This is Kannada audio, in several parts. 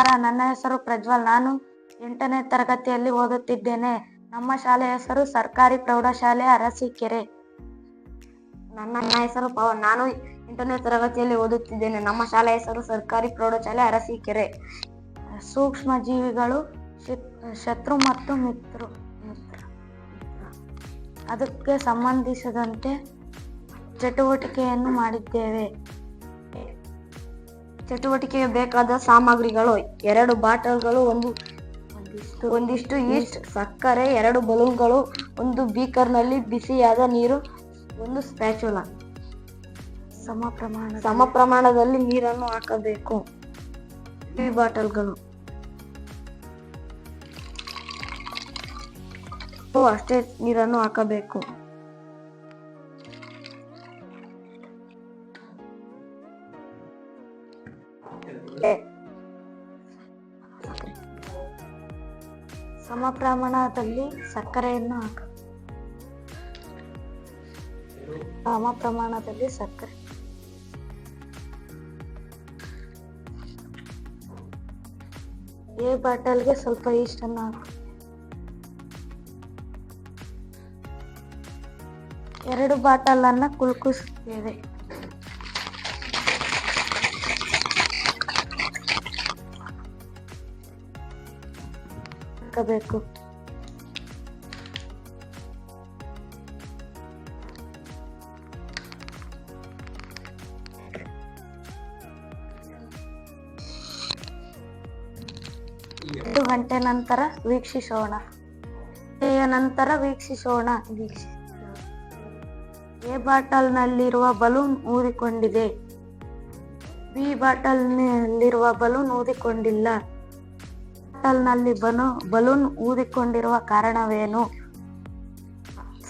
ನಮಸ್ಕಾರ ನನ್ನ ಹೆಸರು ಪ್ರಜ್ವಲ್. ನಾನು ಎಂಟನೇ ತರಗತಿಯಲ್ಲಿ ಓದುತ್ತಿದ್ದೇನೆ. ನಮ್ಮ ಶಾಲೆಯ ಹೆಸರು ಸರ್ಕಾರಿ ಪ್ರೌಢಶಾಲೆ ಅರಸೀಕೆರೆ. ನನ್ನ ಹೆಸರು ಪವನ್. ನಾನು ಎಂಟನೇ ತರಗತಿಯಲ್ಲಿ ಓದುತ್ತಿದ್ದೇನೆ. ನಮ್ಮ ಶಾಲೆಯ ಹೆಸರು ಸರ್ಕಾರಿ ಪ್ರೌಢಶಾಲೆ ಅರಸೀಕೆರೆ. ಸೂಕ್ಷ್ಮ ಜೀವಿಗಳು ಶತ್ರು ಮತ್ತು ಮಿತ್ರ. ಅದಕ್ಕೆ ಸಂಬಂಧಿಸಿದಂತೆ ಚಟುವಟಿಕೆಯನ್ನು ಮಾಡಿದ್ದೇವೆ. ಚಟುವಟಿಕೆಗೆ ಬೇಕಾದ ಸಾಮಗ್ರಿಗಳು. ಎರಡು ಬಾಟಲ್ಗಳು ಒಂದು ಒಂದಿಷ್ಟು ಈಸ್ಟ್ ಸಕ್ಕರೆ ಎರಡು ಬಲೂನ್ಗಳು ಒಂದು ಬೀಕರ್ನಲ್ಲಿ ಬಿಸಿಯಾದ ನೀರು ಒಂದು ಸ್ಪ್ಯಾಚುಲ ಸಮ ಪ್ರಮಾಣ ಸಮ ಪ್ರಮಾಣದಲ್ಲಿ ನೀರನ್ನು ಹಾಕಬೇಕು. ಈ ಬಾಟಲ್ಗಳು. ಅಷ್ಟೇ ನೀರನ್ನು ಹಾಕಬೇಕು. ಸಮ ಪ್ರಮಾಣದಲ್ಲಿ ಸಕ್ಕರೆಯನ್ನು ಹಾಕಿ. ಸಮ ಪ್ರಮಾಣದಲ್ಲಿ ಸಕ್ಕರೆ. ಎ ಬಾಟಲ್ಗೆ ಸ್ವಲ್ಪ ಈಸ್ಟನ್ನು ಹಾಕು. ಎರಡು ಬಾಟಲನ್ನು ಅನ್ನ ಹಾಕಬೇಕು ಎರಡು ಗಂಟೆ ನಂತರ ವೀಕ್ಷಿಸೋಣ. ನಂತರ ವೀಕ್ಷಿಸೋಣ. ವೀಕ್ಷಿ ಎ ಬಾಟಲ್ನಲ್ಲಿರುವ ಬಲೂನ್ ಊದಿಕೊಂಡಿದೆ. ಬಿ ಬಾಟಲ್ನಲ್ಲಿರುವ ಬಲೂನ್ ಊದಿಕೊಂಡಿಲ್ಲ. ಬಾಟಲ್ನಲ್ಲಿ ಬನು, ಬಲೂನ್ ಊದಿಕೊಂಡಿರುವ ಕಾರಣವೇನು?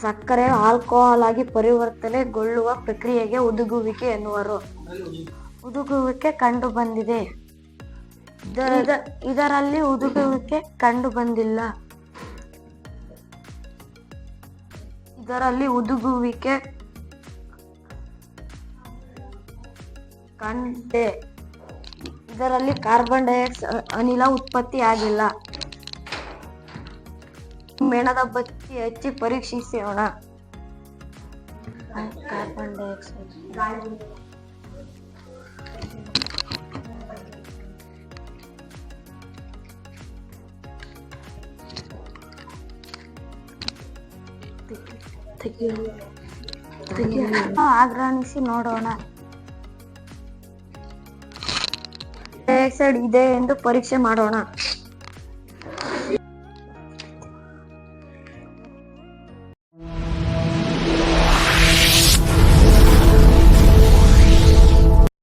ಸಕ್ಕರೆ ಆಲ್ಕೋಹಾಲ್ ಆಗಿ ಪರಿವರ್ತನೆಗೊಳ್ಳುವ ಪ್ರಕ್ರಿಯೆಗೆ ಉದುಗುವಿಕೆ ಎನ್ನುವರು. ಉದುಗುವಿಕೆ ಕಂಡು ಬಂದಿದೆ ಇದ- ಇದರಲ್ಲಿ ಉದುಗುವಿಕೆ ಕಂಡು ಬಂದಿಲ್ಲ ಇದರಲ್ಲಿ ಉದುಗುವಿಕೆ ಕಂಡೆ. ಇದರಲ್ಲಿ ಕಾರ್ಬನ್ ಡೈಆಕ್ಸೈಡ್ ಅನಿಲ ಉತ್ಪತ್ತಿ ಆಗಿಲ್ಲ ಮೇಣದ ಬತ್ತಿ ಹಚ್ಚಿ ಪರೀಕ್ಷಿಸೋಣ ಕಾರ್ಬನ್ ಡೈಆಕ್ಸೈಡ್ ಆಗ್ರಹಿಸಿ ನೋಡೋಣ ಡೈಆಕ್ಸೈಡ್ ಇದೆ ಎಂದು ಪರೀಕ್ಷೆ ಮಾಡೋಣ.